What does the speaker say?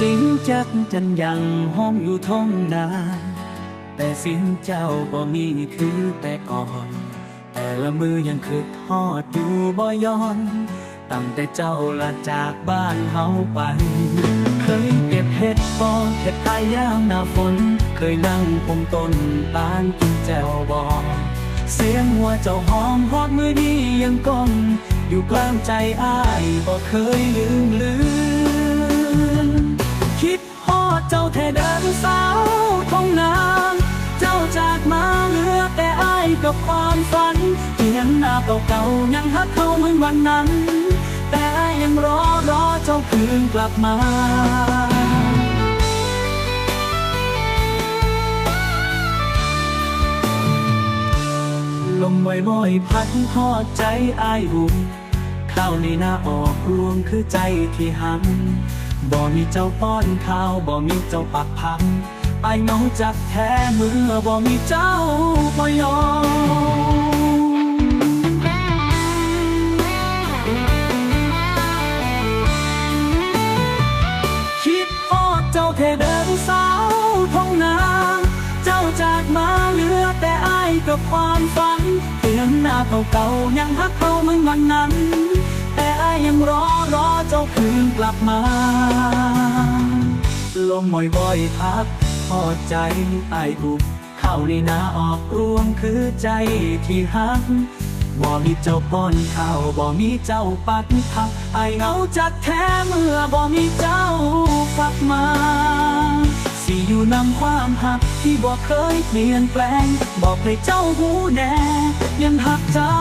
ดจักรจนยังห้องอยู่ท้องนา แต่สิ้นเจ้าบ่มีคือแต่ก่อน แต่ละมือยังคือทอดอยู่บ่ย้อน ตั้งแต่เจ้าละจากบ้านเฮาไป เคยเก็บเห็ดบอเห็ดขายยามหน้าฝน เคยนั่งปมต้นตาลกินแจวบอเสียงหัวเจ้าหอมฮอดมือนี้ยังก้มอยู่กลางใจอ้ายบ่เคยลืมลือ กับความฝันเพียงหน้าเก่าๆยังฮักเขาเหมือนวันนั้น แต่ยังรอรอเจ้าคืนกลับมาลมบ่อยๆพัดทอดใจอายบุมข้าวในหน้าออกรวงคือใจที่หันบ่มีเจ้าป้อนข้าวบ่มีเจ้าปักพัง ไอ้น้องจักแท้เมื่อบ่มีเจ้าบ่ยอมคิดออกเจ้าเทเดินสาวท้องนา เจ้าจากมาเหลือแต่อายกับความฝันเตือนหน้าเก่าๆยังฮักเขาเหมือนวันนั้น แต่อายยังรอรอเจ้าคืนกลับมา ลมบ่อยบ่อยพัด พอใจไอายบุบเข้าในนาออกรวงคือใจที่หักบ่มีเจ้าป้อนข้าวบ่มีเจ้าปัดพักไอเหงาจักแท้เมื่อบ่มีเจ้าฝักมาสิอยู่นำความหักที่บ่เคยเปลี่ยนแปลง บอกให้เจ้าหูแน่ยังหักเจ้า